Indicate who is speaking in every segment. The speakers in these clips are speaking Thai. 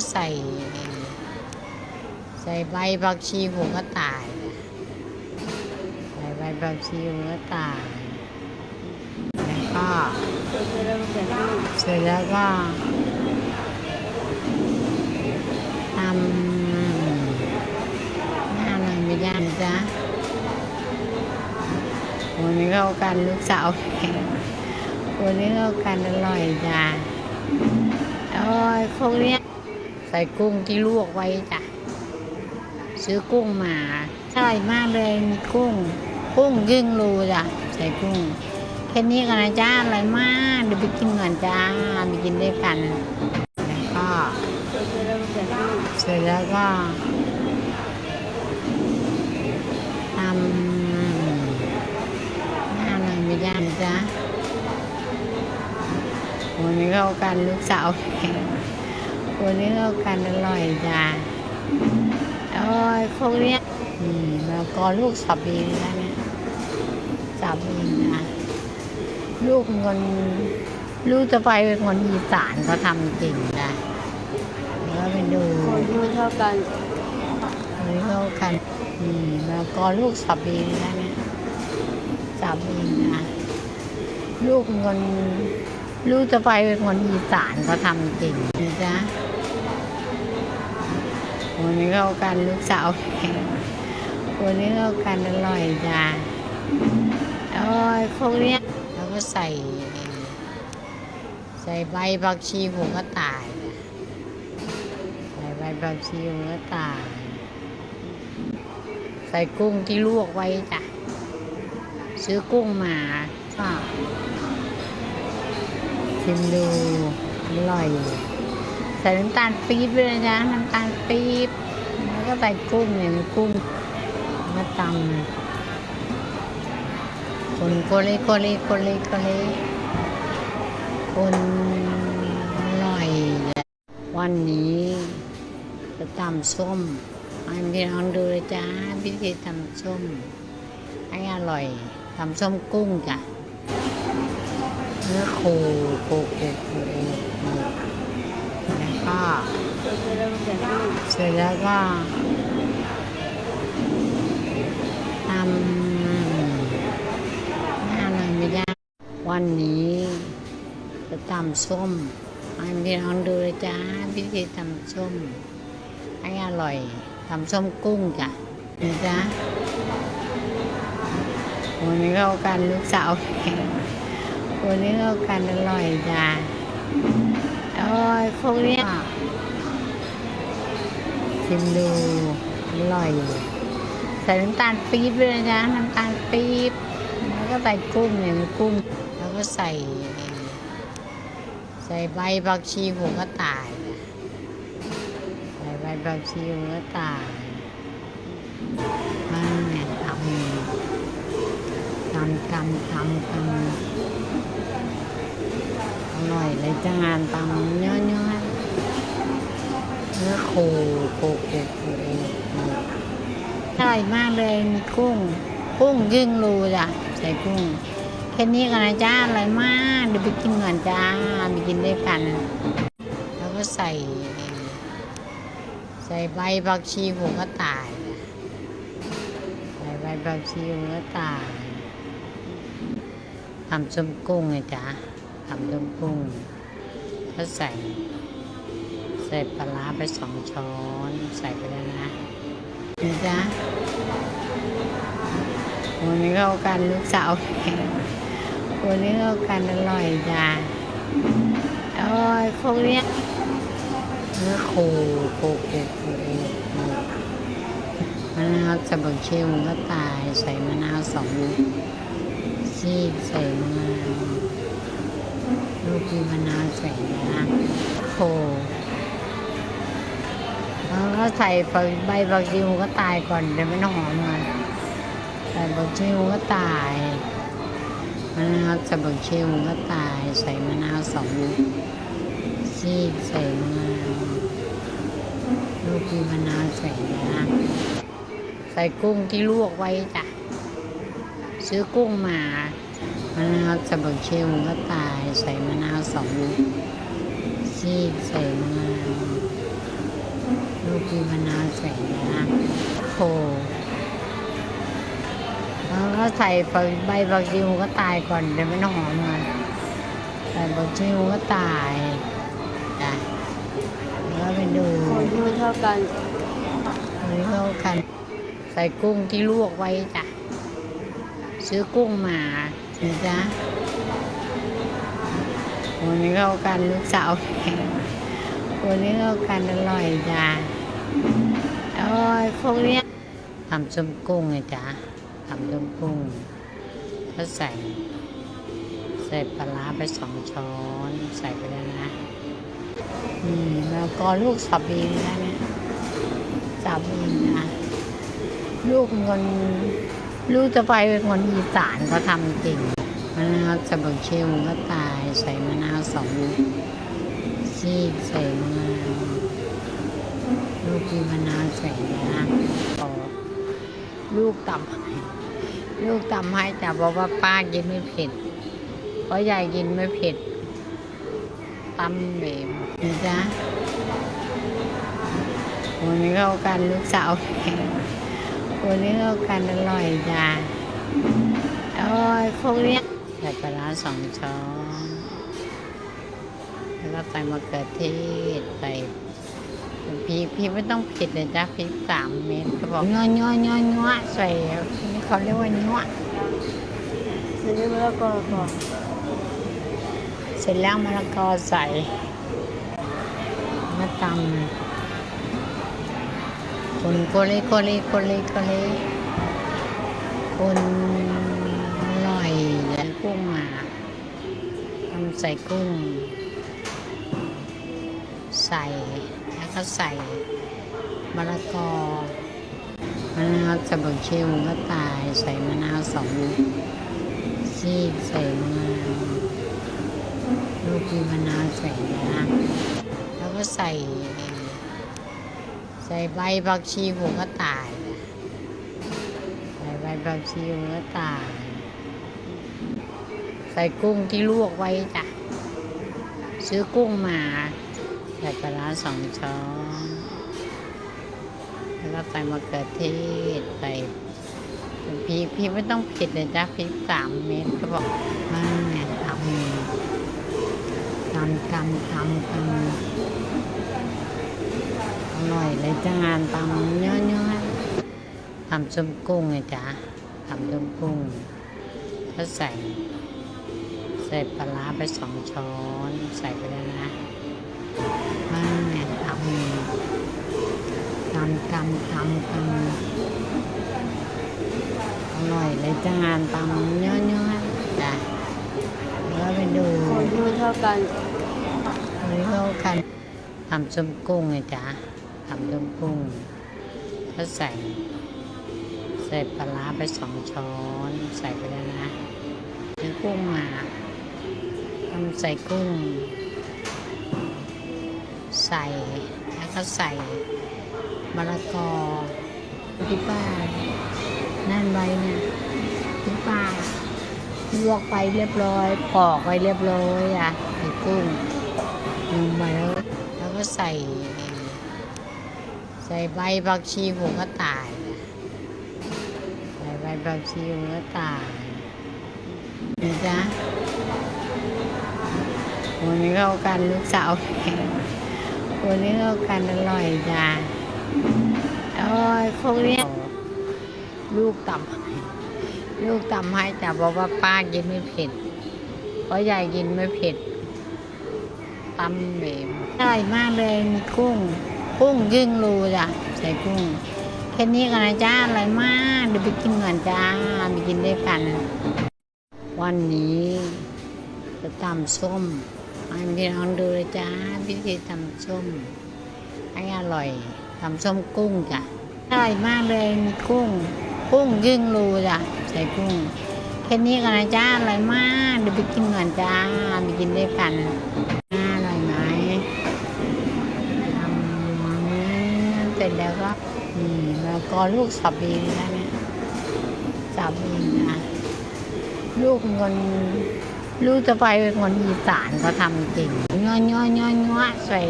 Speaker 1: ก็ใส่ ใส่ใบผักชีหัวกระต่าย ใส่ใบผักชีหัวกระต่าย แล้วก็ เสร็จแล้วก็ทำหน้าอะไรไม่ได้นะจ๊ะวันนี้เข้ากันลูกสาววันนี้เข้ากันอร่อยจ้ะโอ้ยพวกเนี้ย ใส่กุ้งที่ลวกไว้จ้ะ ซื้อกุ้งมาอร่มากเลยมีกุ้ง กุ้งยิ่งรูจ้ะ ใส่กุ้ง แค่นี้กันนะจ้าอร่อยมาก เดี๋ยวไปกินก่อนจ้า ไปกินด้วยกัน แล้วก็ เสร็จแล้วก็ทำหน้าอะไรไม่ได้นจ้าวันนี้เข้ากันลูกสาว วันนี้เข้ากันอร่อยจ้าโอ้ยพวกเนี้ยอืมแล้วก็ลูกสับเองนะเนี่ยสับเองนะลูกเป็นคนลูกจะไปเป็นคนอีสานเขาทำจริงนะแล้วไปดู
Speaker 2: คนที่ไม่เท่ากัน
Speaker 1: นี่เขากันอืมแล้วก็ลูกสับเองนะเนี่ยสับเองนะลูกเป็นคนลูกจะไปเป็นคนอีสานเขาทำจริงนะจ๊ะวั นนี้เข้ากันลูกสาววันนี้เข้ากันอร่อยจ้ะโอ้ยพวกเนี้ยเราก็ใส่ ใส่ใบผักชีหัวกระต่ายใส่ใบผักชีหัวกระต่าย ใส่กุ้งที่ลวกไว้จ้ะซื้อกุ้งมาก็ชิมดูอร่อย ส่น้ำตาลปี๊บด้วยนะจ๊ะน้ำตาลปี๊บแล้วก็ใส่กุ้งเนี่ยกุ้งมาตำคนโกเลโกเลโกเลโกเลคนอร่อย วันนี้จะตำส้มให้พี่น้องดูเลยจ้าพิธีตำส้มให้อร่อยตำส้มกุ้งจ้ะเนื้อโคโคโคโคโค แล้วก็เสร็จแล้วก็ทำหน้าอะไรไม่ได้ วันนี้จะตำส้มให้พี่น้องดูเลยจ้าพิธีตำส้มให้อร่อยตำส้มกุ้งจ้ะนี่จ้าวันนี้เข้ากันลูกสาววันนี้เข้ากันอร่อยจ้ะ โอ้ยพวกเนี้ยชิมดูอร่อยใส่น้ำตาลปี๊บด้วยนะจ๊ะน้ำตาลปี๊บแล้วก็ใส่กุ้งเนี่ยมีกุ้ง แล้วก็ใส่ ใส่ใบผักชีหัวกระต่าย ใส่ใบผักชีหัวกระต่ายมันเนี่ยทำทำทำทำทำอ ร่อยเลยจ้าตำเนื้อเนื้อเนื้อโคโคโคโคอร่อยมากเลยมีกุ้ง กุ้งยิ่งรูจ้ะใส่กุ้งแค่นี้กันนะจ้าอร่อยมากเดี๋ยวไปกินก่อนจ้าไปกินด้วยกัน แล้วก็ใส่ ใส่ใบผักชีหัวกระต่ายใส่ใบผักชีหัวกระต่ายทำส้มกุ้งไงจ๊ะทำส้มกุ้ง ก็ใส่ ใส่ปลาร้าไปสองช้อน ใส่ไปแล้วนะนี่จ๊ะวันนี้เข้ากันลูกสาววันนี้เข้ากันอร่อยจ้ะโอ้ยพวกเนี้ยเนื้อโคโคโคโคโคมะนาวจะบักเชลก็ตายใส่มะนาวสองซีใส่มะนาว กมีมะนาวใส่นะโคแล้วก็ใส่ใบบักชิวก็ตายก่อนเดี๋ยวไม่ต้องหอมเลยใส่บักชิวก็ตายมะนาวใส่บักชิวก็ตาย ใส่มะนาวสองซีกใส่มะนาวลูกมีมะนาวใส่นะใส่กุ้งที่ลวกไว้จ้ะซื้อกุ้งมา มะนาวจะบักเชลก็ตายใส่มะนาวสองลูกซีกใส่มะนาวมีมะนาวใส่นะโคแล้วก็ใส่ใบบักจิวก็ตายก่อนเดี๋ยวไม่ต้องหอมมันใส่บักจิวก็ตายจ้ะแล้วก็ไปดู
Speaker 2: คนที่ไม่เท่ากัน
Speaker 1: อันนี้เข้ากัน ใส่กุ้งที่ลวกไว้จ้ะซื้อกุ้งมา นะจ๊ะวันนี้เข้ากันลูกสาววันนี้เข้ากันอร่อยจ้ะโอ้ยพวกเนี้ยทำส้มกุ้งไงจ๊ะทำส้มกุ้งก็ใส่ ใส่ปลาร้าไปสองช้อน ใส่ไปแล้วนะอืมแล้วก็ลูกสับเองนะเนี่ยสับเองนะลูกคน ลูกจะไปเป็นคนอีสานเขาทำจริงมะนาวจะบักเชลก็ตายใส่มะนาวสองซีกใส่มะนาวลูกมีมะนาวใส่นะพอลูกตำให้ลูกตำให้แต่บอกว่าป้ากินไม่เผ็ดเพราะยายกินไม่เผ็ดตำเหลมนะจ๊ะวันนี้เข้ากันลูกสาว วันนี้เข้ากันอร่อยจ้ะโอ้ยพวกเนี้ยใส่ปลาร้าสองช้อน แล้วก็ใส่มะเขือเทศใส่พริกพริกไม่ต้องผิดเลยจ้ะพริกสามเม็ดเขาบอกย่อย่อย่อย่อใส่นี่เขาเรียกว่าย่อ
Speaker 2: เสร็จแล้วมะละกอก่อน
Speaker 1: เสร็จแล้วมะละกอใส่มาตำ คนโกเลโกเลโกเลโกเลคนอร่อยแล้วกุ้งมาทำใส่กุ้ง ใส่แล้วก็ใส่มะละกอมะนาวจะบักเชลก็ตายใส่มะนาวสองซีกใส่มะนาวลูกมีมะนาวใส่นะแล้วก็ใส่ ใส่ใบผักชีหัวก็ตาย ใส่ใบผักชีหัวก็ตาย ใส่กุ้งที่ลวกไว้จ้ะ ซื้อกุ้งมา ใส่ปลาร้าสองช้อน แล้วใส่มะเขือเทศ ใส่พริกพริกไม่ต้องผิดเลยจ้ะพริกสามเม็ดก็บอกมันเนี่ยทำทำทำทำทำ อร่อยเลยจ้าตำเนื้อเนื้อทำส้มกุ้งไงจ๊ะทำส้มกุ้งก็ใส่ ใส่ปลาร้าไปสองช้อน ใส่ไปแล้วนะมันเนี่ยทำทำทำทำทำอร่อยเลยจ้าตำเนื้อเนื้อจ้ะแล้วไปดู
Speaker 2: คนที่ไม่เท่ากัน
Speaker 1: อันนี้เข้ากันทำส้มกุ้งไงจ๊ะ ทำส้มกุ้งก็ใส่ ใส่ปลาร้าไปสองช้อนใส่ไปแล้วนะซื้อกุ้งมาทำใส่กุ้ง ใส่แล้วก็ใส่มะละกอที่ป้านั่นไว้เนี่ยที่ป้าลวกไปเรียบร้อยปอกไว้เรียบร้อยอะใส่กุ้งลงไปแล้วแล้วก็ใส่ ใส่ใบผักชีหัวก็ตาย ใส่ใบผักชีหัวก็ตายนี่จ้ะวันนี้เข้ากันลูกสาววันนี้เข้ากันอร่อยจ้ะโอ้ยพวกเนี้ยลูกตำลูกตำให้แต่บอกว่าป้ากินไม่เผ็ดเพราะยายกินไม่เผ็ดตำเหลมอร่อยมากเลยมีกุ้ง กุ้งยึ่งรูจ้ะใส่กุ้งแค่นี้กันนะจ้าอร่อยมากเดี๋ยวไปกินก่อนจ้าไปกินด้วยกัน วันนี้จะตำส้มให้พี่น้องดูเลยจ้าวิธีตำส้มให้อร่อยตำส้มกุ้งจ้ะอร่อยมากเลยมีกุ้ง กุ้งยึ่งรูจ้ะใส่กุ้งแค่นี้กันนะจ้าอร่อยมากเดี๋ยวไปกินก่อนจ้าไปกินด้วยกันอร่อยไหม ทำเส ร็จแล้วก็นี่แล้วก็ลูกสับเองนะเนี่ยสับเองนะ ลูกคนลูกจะไปเป็นคนอีสานเขาทำจริงย่อย่อย่อย่อใส่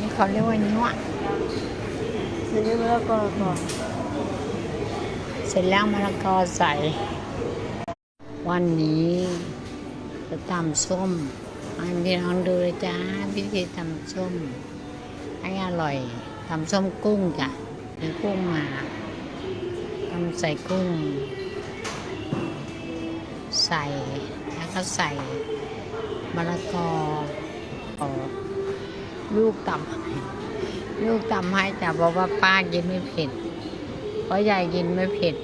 Speaker 1: นี่เขาเรียกว่าย่อ
Speaker 2: ทีนี้มะละกอก่อน
Speaker 1: เสร็จแล้วมะละกอใส่ วันนี้จะตำส้มให้พี่น้องดูเลยจ้าวิธีตำส้มให้อร่อย ทำส้มกุ้งจ้ะมีกุ้งมาทำใส่กุ้ง ใส่แล้วก็ใส่มะละกอออลูกตำลูกตำให้จ้ะบอกว่าป้ากินไม่เผ็ดเพราะยายกินไม่เผ็ด